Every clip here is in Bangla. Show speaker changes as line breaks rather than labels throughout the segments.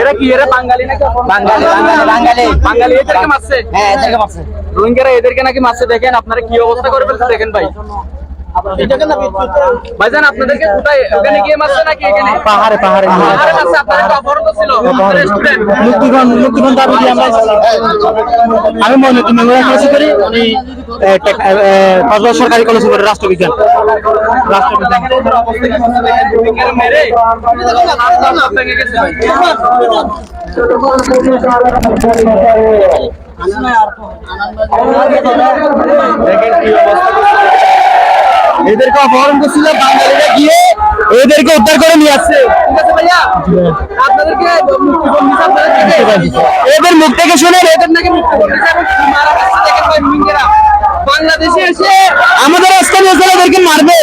এরা কি এরা বাঙালি নাকি
বাঙালি বাঙালি। বাঙালি
বাঙালি এদেরকে মারছে?
হ্যাঁ এদেরকে মারছে।
রোহিঙ্গারা এদেরকে নাকি মারছে? দেখেন আপনারা কি অবস্থা করে ফেলছে দেখেন ভাই। ভাইজান আপনাদেরকে কোথায়? ওখানে গিয়ে মারছে নাকি এখানে?
পাহাড়ে পাহাড়ে
পাহাড়ে মারছে। ছিল
মুক্তিগণ মুক্তিগণ দাবি আমরা আমি মনে তুমি করি কক্সবাজার সরকারি কলেজ করে রাষ্ট্রবিজ্ঞান। রাষ্ট্রবিজ্ঞান।
দেখেন কি অবস্থা।
এদেরকে অপহরণ করছিল বাঙালিরা গিয়ে এদেরকে উদ্ধার করে নিয়ে আসছে। এদের মুখ থেকে শুনে
এদের নাকি মুক্তিপণ
আমাদের স্থানীয় ছেলেদেরকে মারবে।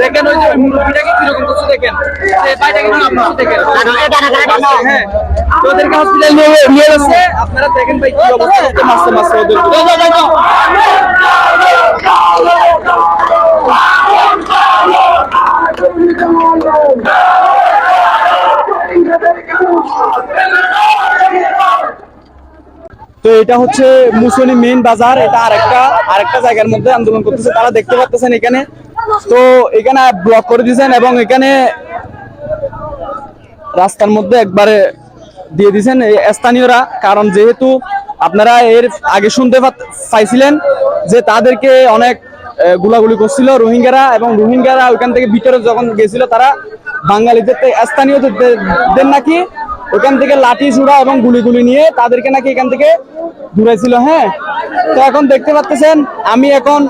দেখেন ওই যে মুরগিটাকে কীরকম দেখেন। হ্যাঁ। ওদেরকে হসপিটাল নিয়ে যাচ্ছে। আপনারা দেখেন ভাই কি অবস্থা। তো এটা হচ্ছে মুসলি মেইন বাজার, এটা আরেকটা আরেকটা জায়গার মধ্যে আন্দোলন করতেছে, তারা দেখতে পাচ্ছেন এখানে। তো এখানে ব্লক করে দিয়েছেন এবং এখানে রাস্তার মধ্যে একবারে দিয়ে দিয়েছেন স্থানীয়রা, কারণ যেহেতু আপনারা এর আগে শুনতে পাইছিলেন যে তাদেরকে অনেক গুলাগুলি করছিল রোহিঙ্গারা এবং রোহিঙ্গারা ওইখান থেকে ভিতরে যখন গেছিল, তারা বাঙালিদের স্থানীয়দের দের নাকি ওখান থেকে লাঠি ছুড়া এবং গুলিগুলি নিয়ে তাদেরকে নাকি এখান থেকে দূরাইছিল হ্যাঁ? তো এখন দেখতে পাচ্ছেন আমি এখন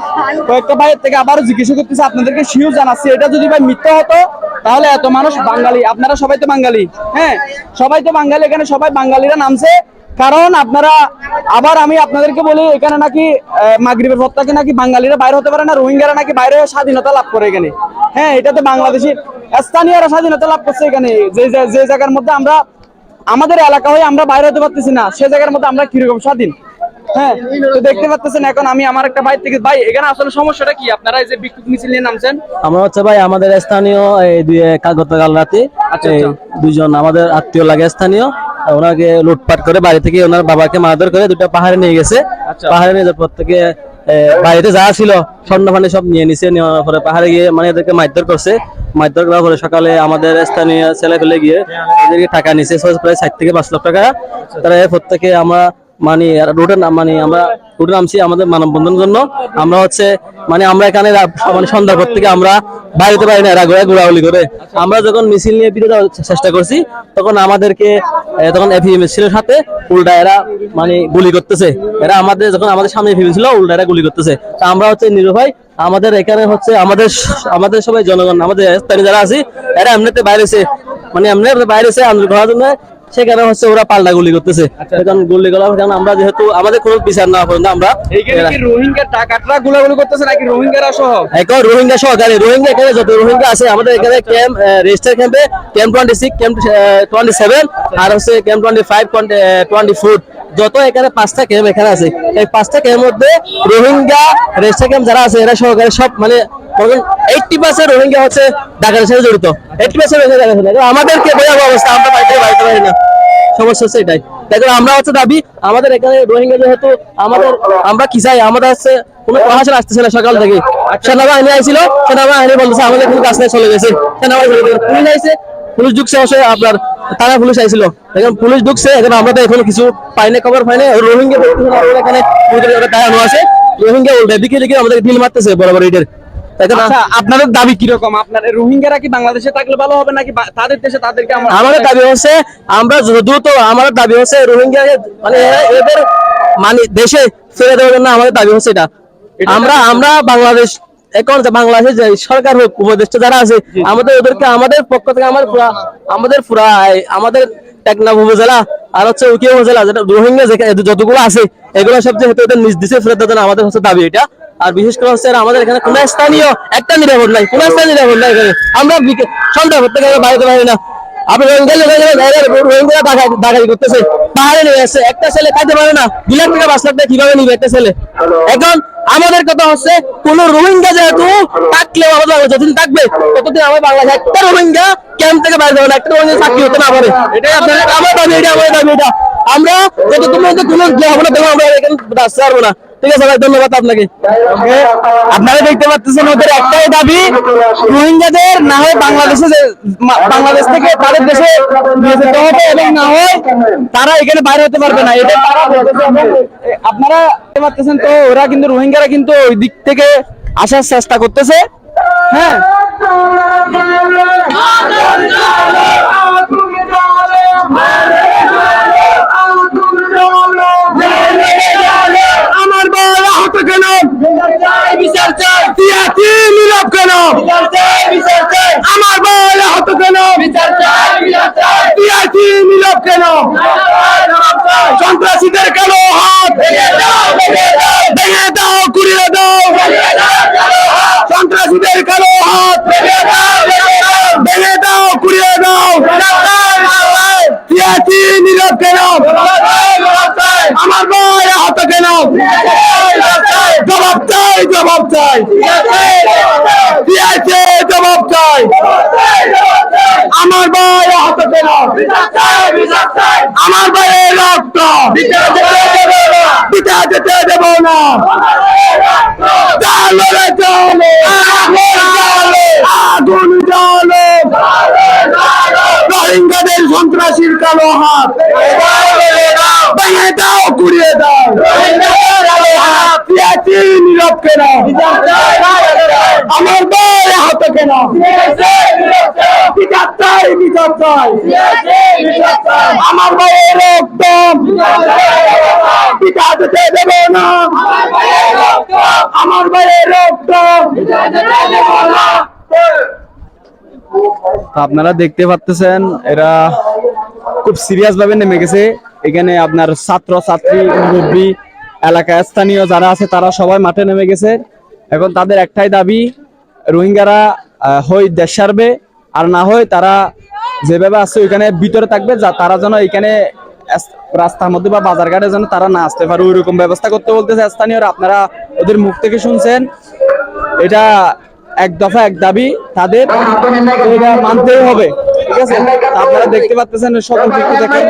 কয়েকটা ভাইয়ের থেকে আবারও জিজ্ঞাসা করতেছি, আপনাদেরকে শিওর জানাচ্ছি। এটা যদি ভাই মিথ্যা হতো, তাহলে এত মানুষ বাঙালি। আপনারা সবাই তো বাঙালি হ্যাঁ? সবাই তো বাঙালি, এখানে সবাই বাঙালিরা নামছে। কারণ আপনারা, আবার আমি আপনাদেরকে বলি, এখানে নাকি মাগরিবের পর নাকি বাঙালিরা বাইরে হতে পারে না, রোহিঙ্গারা নাকি বাইরে স্বাধীনতা লাভ করে এখানে। হ্যাঁ এটা তো বাংলাদেশি, স্থানীয়রা স্বাধীনতা লাভ করছে এখানে। যে- যে জায়গার মধ্যে আমরা আমাদের এলাকা হয়ে আমরা বাইরে হতে পারতেছি না। সে জায়গার মধ্যে আমরা কীরকম স্বাধীন? হ্যাঁ তো দেখতে পাচ্ছেন এখন আমি আমার একটা ভাই থেকে ভাই এখানে আসলে সমস্যাটা কি? আপনারা এই যে বিক্ষোভ মিছিল নিয়ে নামছেন?
আমরা হচ্ছে ভাই আমাদের স্থানীয় এই দুই গতকাল রাতে
আচ্ছা, আচ্ছা।
দুইজন আমাদের আত্মীয় লাগে স্থানীয় ওনাকে লুটপাট করে বাড়ি থেকে ওনার বাবাকে মারধর করে দুটো পাহাড়ে নিয়ে গেছে।
আচ্ছা।
পাহাড়ে নিয়ে যাওয়ার পর থেকে বাড়িতে যা ছিল, স্বর্ণ ফানি সব নিয়ে নিছে নেওয়ার পরে পাহাড়ে গিয়ে মানে এদেরকে মারধর করছে। মারধর করার পরে সকালে আমাদের স্থানীয় ছেলে ফেলে গিয়ে এদেরকে টাকা নিছে প্রায় ষাট থেকে পাঁচ লাখ টাকা। তারা প্রত্যেকে আমরা মানে নাম মানে আমরা রুটে নামছি আমাদের মানব মানববন্ধনের জন্য। আমরা হচ্ছে মানে আমরা এখানে মানে সন্ধ্যার পর থেকে আমরা বাড়িতে পারি না ঘোরা ঘোরাঘুরি করে। আমরা যখন মিছিল নিয়ে যাওয়ার চেষ্টা করছি, তখন আমাদেরকে তখন এফিএম ছিল সাথে, উল্টা এরা মানে গুলি করতেছে। এরা আমাদের, যখন আমাদের সামনে এফিএম ছিল, উল্টা এরা গুলি করতেছে। তা আমরা হচ্ছে নিরুভাই আমাদের এখানে হচ্ছে আমাদের আমাদের সবাই জনগণ, আমাদের স্থানীয় যারা আছি, এরা এমনিতে বাইরেছে। মানে এমনি বাইরেছে, আন্দোলন করার জন্য সেখানে হচ্ছে ওরা পাল্টা গুলি করতেছে। এখন গুলি করার কারণ আমরা যেহেতু আমাদের কোনো বিচার না পর্যন্ত আমরা
রোহিঙ্গা টাকাটা গুলাগুলি করতেছে নাকি রোহিঙ্গারা সহ?
এখন রোহিঙ্গা সহকারী রোহিঙ্গা এখানে যত রোহিঙ্গা আছে আমাদের এখানে ক্যাম্প রেজিস্টার ক্যাম্পে camp twenty six camp twenty seven আর হচ্ছে camp twenty five twenty four যত এখানে পাঁচটা ক্যাম্প এখানে আছে এই পাঁচটা ক্যাম্পের মধ্যে রোহিঙ্গা রেজিস্টার ক্যাম্প যারা আছে এরা সহকারী সব মানে এইটটি রোহিঙ্গা হচ্ছে সাথে জড়িত। এইটটি পার্সেন্ট রোহিঙ্গা আমাদেরকে অবস্থা, আমরা বাড়িতে বাড়িতে পারি না। সমস্যা হচ্ছে এটাই। দেখো, আমরা হচ্ছে দাবি, আমাদের এখানে রোহিঙ্গা যেহেতু আমাদের, আমরা কি চাই? আমাদের হচ্ছে কোনো প্রশাসন আসতেছে না সকাল থেকে। সেনাবাহিনী আইছিল, সেনাবাহিনী বলতেছে, আমাদের কোনো কাজ নেই, চলে গেছে। সেনাবাহিনী পুলিশ আইছে, পুলিশ ঢুকছে অবশ্য আপনার তারা পুলিশ আইছিল। এখন পুলিশ ঢুকছে, এখন আমরা তো এখনও কিছু পাইনি খবর পাইনি রোহিঙ্গা এখানে আছে। রোহিঙ্গা উল্টে, দিকে দিকে আমাদের ঢিল মারতেছে বড় ইটের।
আপনাদের দাবি কীরকম? আপনার রোহিঙ্গারা কি বাংলাদেশে থাকলে ভালো হবে নাকি তাদের দেশে তাদেরকে
আমাদের দাবি হচ্ছে আমরা দ্রুত আমাদের দাবি হচ্ছে রোহিঙ্গা মানে এদের মানে দেশে ফিরে দেওয়ার জন্য আমাদের দাবি হচ্ছে এটা। আমরা আমরা বাংলাদেশ এখন যে সরকার হোক উপদেষ্টা যারা আছে আমাদের ওদেরকে আমাদের পক্ষ থেকে আমার পুরা আমাদের পুরা আমাদের টেকনাফ উপজেলা আর হচ্ছে উকিয়া উপজেলা যেটা রোহিঙ্গা যতগুলো আছে এগুলো সব যেহেতু ওদের নিজ দেশে ফেরত দেওয়ার আমাদের হচ্ছে দাবি এটা। আর বিশেষ করে হচ্ছে আমাদের এখানে কোনো স্থানীয় একটা নিরাপদ নাই, কোনো স্থানীয় নিরাপদ নাই এখানে। আমরা সন্ধ্যা করতে গেলে বাইরে পারি না। রোহিঙ্গা আমাদের কথা হচ্ছে, কোন রোহিঙ্গা যেহেতু আমাদের যতদিন থাকবে, ততদিন আমার বাংলাদেশ একটা রোহিঙ্গা ক্যাম্প থেকে বাইরে যাবে না। একটা রোহিঙ্গা চাকরি হতে না পারে। আমার দাবি এটা আমার দাবি, এটা। আমরা যতক্ষণ পর্যন্ত কোনো আমরা এখানে আসতে পারব না। ঠিক আছে ভাই, ধন্যবাদ আপনাকে।
আপনারা দেখতে পাচ্ছেন ওদের একটাই দাবি, রোহিঙ্গাদের না হয় বাংলাদেশে বাংলাদেশ থেকে তাদের দেশে যেতে হবে এবং না হয় তারা এখানে বাইরে হতে পারবে না। এটা আপনারা দেখতে পাচ্ছেন তো, ওরা কিন্তু রোহিঙ্গারা কিন্তু ওই দিক থেকে আসার চেষ্টা করতেছে। হ্যাঁ
আমার বল আহত কেন বিচার চাই তিয়াতি নীরব কেন? আমার বল আহত কেন? তিয়াতি নীরব কেন? সন্ত্রাসীদের কেন হাত? ভেঙে দাও কুড়িয়ে দাও। সন্ত্রাসীদের কেন হাত? ভেঙে দাও কুড়িয়ে দাও। তিয়াতি নীরব কেন? আমার ভাই আহত কেন? জবাব চাই। দিয়েছে জবাব চাই। আমার ভাই আহত কেন? আমার ভাইয়ের রক্ত। পিতা যেতে দেব না। চালো রে চলো আগুন জ্বালো রোহিঙ্গাদের সন্ত্রাসীর কালো হাত ভেঙে দাও কুড়িয়ে দাও পিয়াচি নীরব কেন আমার ভাই আহত কেন বিচার চাই বিচার চাই আমার পিতা যেতে দেব না। আমার
আপনারা দেখতে পাচ্ছেন এরা খুব সিরিয়াস ভাবে নেমে গেছে। এখানে আপনার ছাত্র, ছাত্রী, মুরব্বী এলাকায় স্থানীয় যারা আছে, তারা সবাই মাঠে নেমে গেছে। এখন তাদের একটাই দাবি, রোহিঙ্গারা হয় দেশ সারবে আর না হয় তারা যেভাবে আছে, ওইখানে ভিতরে থাকবে যা তারা যেন এখানে রাস্তার মধ্যে বা বাজার ঘাটে যেন তারা না আসতে পারে ওই রকম ব্যবস্থা করতে বলতেছে স্থানীয়রা। আপনারা ওদের মুখ থেকে শুনছেন, এটা এক দফা এক দাবি তাদের মানতেই হবে, ঠিক আছে? আপনারা দেখতে পাচ্ছেন সকল একটু দেখেন।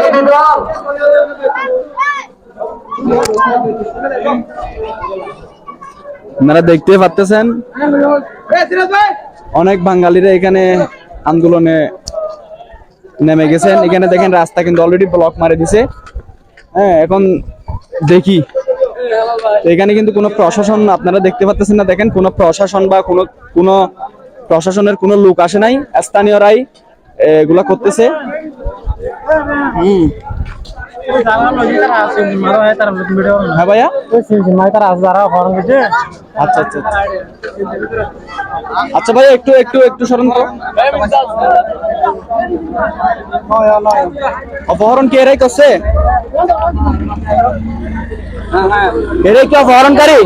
আপনারা দেখতে পাচ্ছেন, অনেক বাঙালিরা এখানে আন্দোলনে নেমে গেছেন। এখানে দেখেন রাস্তা কিন্তু অলরেডি ব্লক মারে দিছে। হ্যাঁ এখন দেখি। এখানে কিন্তু কোনো প্রশাসন আপনারা দেখতে পাচ্ছেন না। দেখেন কোনো প্রশাসন বা কোনো কোনো প্রশাসনের কোনো লোক আসে নাই। স্থানীয়রাই এগুলা করতেছে। হ্যাঁ ভাইয়া? আচ্ছা আচ্ছা আচ্ছা। আচ্ছা ভাই একটু একটু একটু সরুন তো অপহরণ কি এরাই করছে এরাই কি অপহরণকারী